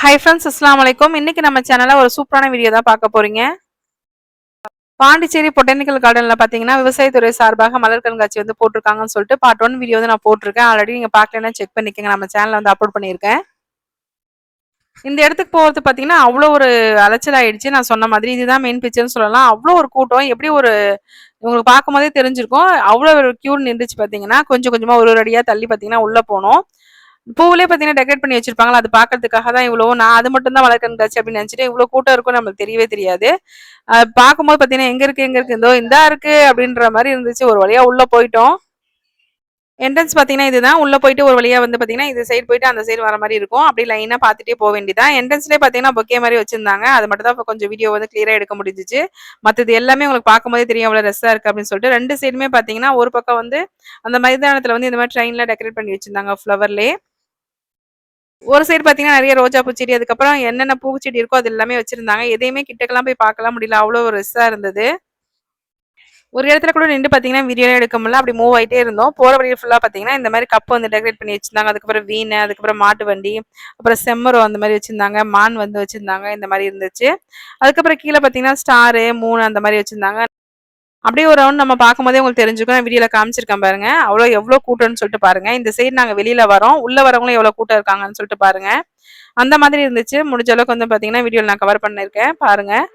Hi friends அஸ்லாம் வலைக்கும் இன்னைக்கு நம்ம சேனல்ல ஒரு சூப்பரான வீடியோ தான் பார்க்க போறீங்க. பாண்டிச்சேரி பொட்டானிக்கல் கார்டன்ல பாத்தீங்கன்னா விவசாயத்துறை சார்பாக மலர் கண்காட்சி வந்து போட்டிருக்காங்கன்னு சொல்லிட்டு பார்ட் ஒன் வீடியோ வந்து நான் போட்டிருக்கேன். ஆல்ரெடி நீங்க பார்க்கலன்னா செக் பண்ணிக்கோங்க. நம்ம சேனல்ல வந்து அப்லோட் பண்ணியிருக்கேன். இந்த இடத்துக்கு போகிறது பார்த்தீங்கன்னா அவ்வளோ ஒரு அலைச்சல் ஆயிடுச்சு நான் சொன்ன மாதிரி இதுதான் மெயின் பிக்சர்னு சொல்லலாம். அவ்வளோ ஒரு கூட்டம். எப்படி ஒரு உங்களுக்கு பார்க்கும் போதே தெரிஞ்சிருக்கும். அவ்வளோ ஒரு க்யூ நின்றுச்சு பார்த்தீங்கன்னா கொஞ்சம் கொஞ்சமாக ஒரு ஒரு அடியாக தள்ளி பார்த்தீங்கன்னா உள்ளே போனோம். பூவிலே பார்த்தீங்கன்னா டெக்கரேட் பண்ணி வச்சிருப்பாங்களா? அது பார்க்கறதுக்காக தான் இவ்வளோ நான் அது மட்டும் தான் வளர்க்க அப்படின்னு நினச்சிட்டு இவ்வளோ கூட்டம் இருக்கும் நம்மளுக்கு தெரியவே தெரியாது. அது பார்க்கும்போது பார்த்தீங்கன்னா எங்கே இருக்கு எங்கே இருக்கு? இந்தோ இந்தா இருக்குது அப்படின்ற மாதிரி இருந்துச்சு. ஒரு வழியாக உள்ளே போயிட்டோம். என்ட்ரன்ஸ் பார்த்தீங்கன்னா இதுதான். உள்ளே போயிட்டு ஒரு வழியாக வந்து பார்த்தீங்கன்னா இது சைடு போயிட்டு அந்த சைடு வர மாதிரி இருக்கும். அப்படி லைனாக பார்த்துட்டே போக வேண்டியதான் என்ட்ரன்ஸ்லேயே பார்த்தீங்கன்னா பொக்கே மாதிரி வச்சிருந்தாங்க. அது மட்டும் தான் கொஞ்சம் வீடியோ வந்து கிளியராக எடுக்க முடிஞ்சிச்சு. மற்றது எல்லாமே உங்களுக்கு பார்க்கும்போதே தெரியும். அவ்வளோ ரெஸ்ஸாக இருக்குது அப்படின்னு சொல்லிட்டு ரெண்டு சைடுமே பார்த்தீங்கன்னா ஒரு பக்கம் வந்து அந்த மைதானத்தில் வந்து இந்த மாதிரி ட்ரெயினில் டெக்கரேட் பண்ணி வச்சிருந்தாங்க ஃப்ளவர்லேயே ஒரு சைடு பார்த்தீங்கன்னா நிறைய ரோஜா பூச்செடி அதுக்கப்புறம் என்னென்ன பூச்செடி இருக்கோ அது எல்லாமே வச்சுருந்தாங்க. எதையுமே கிட்டக்கெல்லாம் போய் பார்க்கலாம் முடியல. அவ்வளோ ஒரு ரெஸ்ஸாக இருந்தது. ஒரு இடத்துல கூட நின்று பார்த்தீங்கன்னா வீடியோ எடுக்க முடியல. அப்படி மூவ் ஆகிட்டே இருந்தோம். போகிற வழியில் ஃபுல்லாக பார்த்தீங்கன்னா இந்த மாதிரி கப்பு வந்து டெக்கரேட் பண்ணி வச்சிருந்தாங்க. அதுக்கப்புறம் வீணை அதுக்கப்புறம் மாட்டு வண்டி அப்புறம் செம்மரம் அந்த மாதிரி வச்சுருந்தாங்க. மான் வந்து வச்சுருந்தாங்க. இந்த மாதிரி இருந்துச்சு. அதுக்கப்புறம் கீழே பார்த்தீங்கன்னா ஸ்டாரு மூணு அந்த மாதிரி வச்சுருந்தாங்க. அப்படியே ஒரு ரவுண்ட் நம்ம பார்க்கும்போதே உங்களுக்கு தெரிஞ்சுக்கும். நான் வீடியோல காமிச்சிருக்கேன் பாருங்க. அவ்வளோ எவ்வளோ கூட்டம்னு சொல்லிட்டு பாருங்க. இந்த சைடு நாங்கள் வெளியில வரோம். உள்ள வரவங்களும் எவ்வளோ கூட்டம் இருக்காங்கன்னு சொல்லிட்டு பாருங்க. அந்த மாதிரி இருந்துச்சு. முடிஞ்ச அளவுக்கு வந்து பார்த்தீங்கன்னா வீடியோவில் நான் கவர் பண்ணியிருக்கேன். பாருங்கள்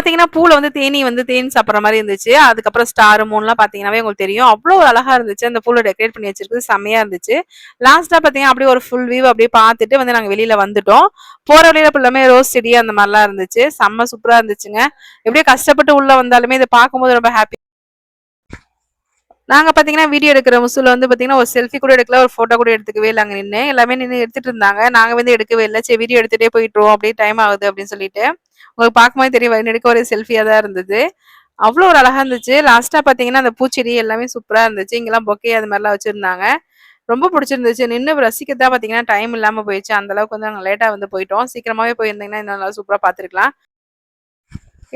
பாத்தீங்கன்னா பூல வந்து தேனி வந்து தேன் சாப்பிட்ற மாதிரி இருந்துச்சு. அதுக்கப்புறம் ஸ்டார் மூணுலாம் பாத்தீங்கன்னாவே உங்களுக்கு தெரியும். அவ்வளோ ஒரு அழகா இருந்துச்சு. அந்த பூல டெக்கரேட் பண்ணி வச்சிருக்கு செம்மையா இருந்துச்சு. லாஸ்டா பாத்தீங்கன்னா அப்படியே ஒரு ஃபுல் வியூ அப்படியே பார்த்துட்டு வந்து நாங்க வெளியில வந்துட்டோம். போற வழியில ஃபுல்லாமே ரோஸ் செடி அந்த மாதிரிலாம் இருந்துச்சு. செம்ம சூப்பரா இருந்துச்சுங்க. எப்படியே கஷ்டப்பட்டு உள்ள வந்தாலுமே இதை பார்க்கும்போது ரொம்ப ஹாப்பி நாங்கள் பார்த்தீங்கன்னா வீடியோ எடுக்கிற முசுல வந்து பார்த்தீங்கன்னா ஒரு செல்ஃபி கூட எடுக்கல ஒரு ஃபோட்டோ கூட எடுத்துக்கவே இல்லை அங்கே நின்று எல்லாமே நின்று எடுத்துட்டு இருந்தாங்க. நாங்கள் வந்து எடுக்கவே இல்லை. சரி வீடியோ எடுத்துகிட்டே போயிட்டுருவோம். அப்படியே டைம் ஆகுது அப்படின்னு சொல்லிட்டு. உங்களுக்கு பார்க்கும்போது தெரியும் எடுக்க ஒரே செல்ஃபியாக தான் இருந்தது. அவ்வளோ ஒரு அழகாக இருந்துச்சு. லாஸ்ட்டாக பார்த்தீங்கன்னா அந்த பூச்செடி எல்லாமே சூப்பராக இருந்துச்சு. இங்கெல்லாம் பொக்கே அது மாதிரிலாம் வச்சுருந்தாங்க. ரொம்ப பிடிச்சிருந்துச்சு. நின்று ரசிக்கத்தான் பார்த்தீங்கன்னா டைம் இல்லாமல் போயிடுச்சு. அந்த அளவுக்கு வந்து நாங்கள் லேட்டாக வந்து போயிட்டோம். சீக்கிரமாகவே போயிருந்தீங்கன்னா இன்னும் நல்லா சூப்பராக பார்த்துருக்கலாம்.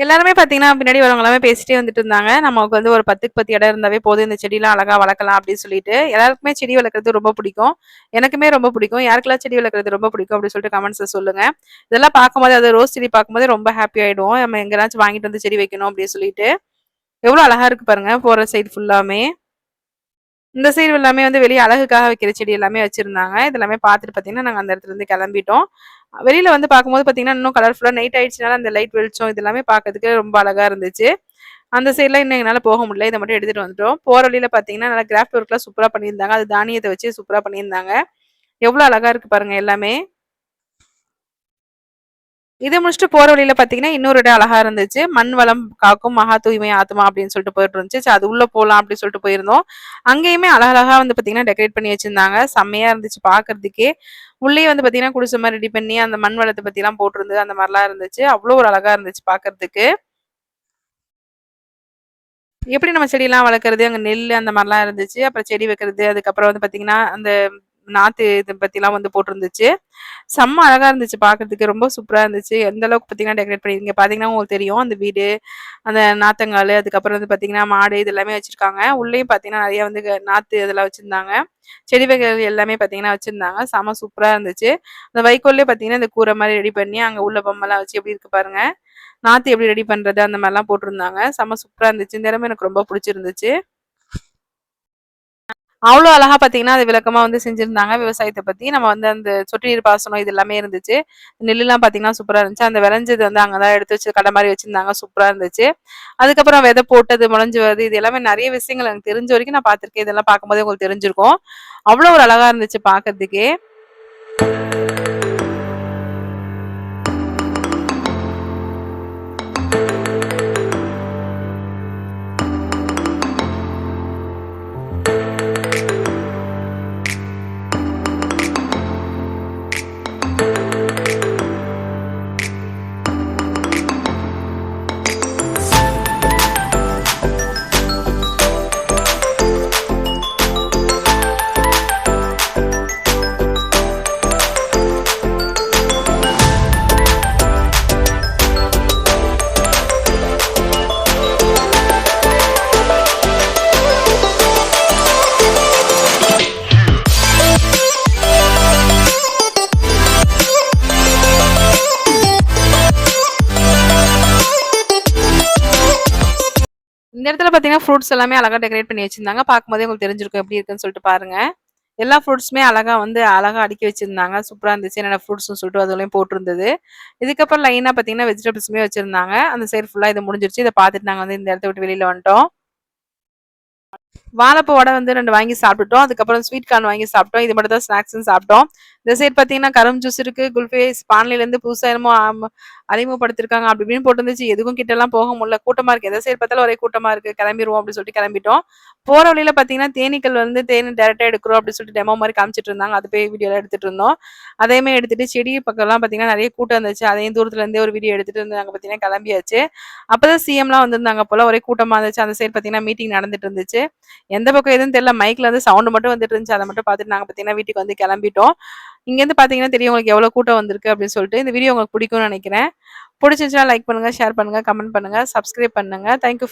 எல்லாருமே பாத்தீங்கன்னா பின்னாடி வரவங்க எல்லாமே பேசிட்டே வந்துட்டு இருந்தாங்க. நமக்கு வந்து ஒரு பத்துக்கு பத்து இடம் இருந்தாவே போதும். இந்த செடியெல்லாம் அழகா வளர்க்கலாம் அப்படின்னு சொல்லிட்டு எல்லாருக்குமே செடி வளர்க்குறது ரொம்ப பிடிக்கும். எனக்குமே ரொம்ப பிடிக்கும். யாருக்கெல்லாம் செடி வளர்க்குறது ரொம்ப பிடிக்கும் அப்படின்னு சொல்லிட்டு கமெண்ட்ஸ் சொல்லுங்க. இதெல்லாம் பார்க்கும்போது அது ரோஸ் செடி பார்க்கும்போது ரொம்ப ஹாப்பி ஆயிடும். நம்ம எங்கேயாச்சும் வாங்கிட்டு வந்து செடி வைக்கணும் அப்படின்னு சொல்லிட்டு. எவ்வளோ அழகா இருக்கு பாருங்க போற சைடு ஃபுல்லாமே இந்த சைடு எல்லாமே வந்து வெளியே அழகுக்காக வைக்கிற செடி எல்லாமே வச்சிருந்தாங்க. இது எல்லாமே பார்த்துட்டு பார்த்தீங்கன்னா நாங்கள் அந்த இடத்துல இருந்து கிளம்பிட்டோம். வெளியில வந்து பார்க்கும்போது பார்த்தீங்கன்னா இன்னும் கலர்ஃபுல்லாக நைட் ஆயிடுச்சுனால அந்த லைட் வெளிச்சம் இதெல்லாமே பார்க்கறதுக்கு ரொம்ப அழகா இருந்துச்சு. அந்த சைடில் இன்னும் எங்களால் போக முடியல. இதை மட்டும் எடுத்துட்டு வந்துட்டோம். போற வழியில பார்த்தீங்கன்னா நல்லா கிராஃப்ட் ஒர்க்லாம் சூப்பராக பண்ணியிருந்தாங்க. அது தானியத்தை வச்சு சூப்பராக பண்ணியிருந்தாங்க. எவ்வளோ அழகா இருக்கு பாருங்க எல்லாமே. இதை முடிச்சுட்டு போற வழியில பாத்தீங்கன்னா இன்னொரு இடம் அழகா இருந்துச்சு. மண் வளம் காக்கும் மகா தூய்மை ஆத்துமா அப்படின்னு சொல்லிட்டு போயிட்டு இருந்துச்சு. அது உள்ள போலாம் அப்படின்னு சொல்லிட்டு போயிருந்தோம். அங்கேயுமே அழகழகா வந்து பாத்தீங்கன்னா டெக்கரேட் பண்ணி வச்சிருந்தாங்க. செம்மையா இருந்துச்சு பாக்குறதுக்கே. உள்ளே வந்து பாத்தீங்கன்னா குடிசை மாதிரி ரெடி பண்ணி அந்த மண் வளத்தை பத்தி எல்லாம் போட்டிருந்தது அந்த மாதிரிலாம் இருந்துச்சு. அவ்வளோ ஒரு அழகா இருந்துச்சு பாக்குறதுக்கு. எப்படி நம்ம செடியெல்லாம் வளர்க்குறது அங்கே நெல் அந்த மாதிரிலாம் இருந்துச்சு. அப்புறம் செடி வைக்கிறது அதுக்கப்புறம் வந்து பார்த்தீங்கன்னா அந்த நாற்று இதை பற்றிலாம் வந்து போட்டிருந்துச்சு. செம்ம அழகா இருந்துச்சு பார்க்கறதுக்கு ரொம்ப சூப்பரா இருந்துச்சு. எந்த அளவுக்கு பார்த்தீங்கன்னா டெக்கரேட் பண்ணிருங்க பார்த்தீங்கன்னா உங்களுக்கு தெரியும். அந்த வீடு அந்த நாத்தங்கால் அதுக்கப்புறம் வந்து பார்த்தீங்கன்னா மாடு இது எல்லாமே வச்சிருக்காங்க. உள்ளேயும் பார்த்தீங்கன்னா நிறைய வந்து நாற்று நாத்து இதெல்லாம் வச்சிருந்தாங்க. செடி வகைகள் எல்லாமே பார்த்தீங்கன்னா வச்சிருந்தாங்க. செம சூப்பரா இருந்துச்சு. அந்த வைக்கோல்லே பார்த்தீங்கன்னா இந்த கூரை மாதிரி ரெடி பண்ணி அங்கே உள்ள பொம்மைலாம் வச்சு எப்படி இருக்கு பாருங்க. நாத்து எப்படி ரெடி பண்றது அந்த மாதிரிலாம் போட்டிருந்தாங்க. செம சூப்பரா இருந்துச்சு. இந்த இடமே எனக்கு ரொம்ப பிடிச்சிருந்துச்சு. அவ்வளோ அழகா பார்த்தீங்கன்னா, அது விளக்கமாக வந்து செஞ்சுருந்தாங்க விவசாயத்தை பற்றி நம்ம வந்து அந்த சொட்டு நீர் பாசனம் இது எல்லாமே இருந்துச்சு. நெல்லுலாம் பார்த்தீங்கன்னா, சூப்பராக இருந்துச்சு. அந்த விளைஞ்சது வந்து அங்கே தான் எடுத்து வச்சு கடை மாதிரி வச்சிருந்தாங்க. சூப்பராக இருந்துச்சு. அதுக்கப்புறம் விதை போட்டது, முளைஞ்சு வருது. இது எல்லாமே நிறைய விஷயங்கள் எனக்கு தெரிஞ்ச வரைக்கும் நான் பார்த்துருக்கேன். இதெல்லாம் பார்க்கும்போதே உங்களுக்கு தெரிஞ்சிருக்கும். அவ்வளோ ஒரு அழகா இருந்துச்சு பார்க்கறதுக்கே. இந்த இடத்துல பார்த்தீங்கன்னா, ஃப்ரூட்ஸ் எல்லாமே அழகா டெக்கரேட் பண்ணி வச்சிருந்தாங்க. பார்க்கும்போதே உங்களுக்கு தெரிஞ்சிருக்கும் எப்படி இருக்குன்னு சொல்லிட்டு பாருங்க. எல்லா ஃப்ரூட்ஸுமே அழகா வந்து அழகா அடுக்கி வச்சிருந்தாங்க. சூப்பராக இருந்துச்சு. என்னென்ன ஃப்ரூட்ஸ்ன்னு சொல்லிட்டு அதுலேயும் போட்டிருந்தது. இதுக்கப்புறம் லைனா பார்த்தீங்கன்னா, வெஜிடபிள்ஸுமே வச்சிருந்தாங்க. அந்த சைடு ஃபுல்லாக இது முடிஞ்சிருச்சு. இதை பார்த்துட்டு நாங்கள் வந்து இந்த இடத்த விட்டு வெளியில வந்துட்டோம். வாழைப்பூ வடை வந்து ரெண்டு வாங்கி சாப்பிட்டுட்டோம். அதுக்கப்புறம் ஸ்வீட் கார்ன் வாங்கி சாப்பிட்டோம். இது மட்டும் தான் ஸ்நாக்ஸ்ன்னு சாப்பிட்டோம். இந்த சைடு பார்த்தீங்கன்னா, கரும்பு ஜூஸ் இருக்கு, குல்ஃபி ஸ்பான்லிலேருந்து புதுசாக என்னமோ அறிமுகப்படுத்திருக்காங்க. அப்படி இப்படின்னு போட்டுருந்துச்சு எதுக்கும் கிட்டலாம் போக முடியல. கூட்டமாக இருக்கு. எந்த சைடு பார்த்தாலும் ஒரே கூட்டமா இருக்கு. கிளம்பிருவோம் அப்படின்னு சொல்லிட்டு கிளம்பிட்டோம். போற வழியில பார்த்தீங்கன்னா, தேனீக்கள் வந்து தேனி டேரெக்டாக எடுக்கிறோம் அப்படின்னு சொல்லிட்டு டெமோ மாதிரி காமிச்சிட்டு இருந்தாங்க. அது போய் வீடியோலாம் எடுத்துட்டு இருந்தோம். அதேமே எடுத்துட்டு செடி பக்கம்லாம் பார்த்தீங்கன்னா, நிறைய கூட்டம் இருந்துச்சு. அதையும் தூரத்துல இருந்தே ஒரு வீடியோ எடுத்துகிட்டு வந்து பார்த்தீங்கன்னா கிளம்பியாச்சு. அப்பதான் சிஎம்லாம் வந்திருந்தாங்க போல. ஒரே கூட்டமாக இருந்துச்சு. அந்த சைடு பார்த்தீங்கன்னா, மீட்டிங் நடந்துட்டு இருந்துச்சு. எந்த பக்கம் எதுன்னு தெரியல. மைக்ல வந்து சவுண்ட் மட்டும் வந்துட்டு இருந்துச்சு. அத மட்டும் பார்த்துட்டு நாங்க பார்த்தீங்கன்னா, வீட்டுக்கு வந்து கிளம்பிட்டோம். இங்கேருந்து பார்த்தீங்கன்னா தெரியும் உங்களுக்கு எவ்வளோ கூட்டம் வந்திருக்கு அப்படின்னு சொல்லிட்டு. இந்த வீடியோ உங்களுக்கு பிடிக்கும்னு நினைக்கிறேன் பிடிச்சிருந்துச்சுன்னா லைக் பண்ணுங்க, ஷேர் பண்ணுங்க, கமெண்ட் பண்ணுங்க, சப்ஸ்கிரைப் பண்ணுங்க. Thank you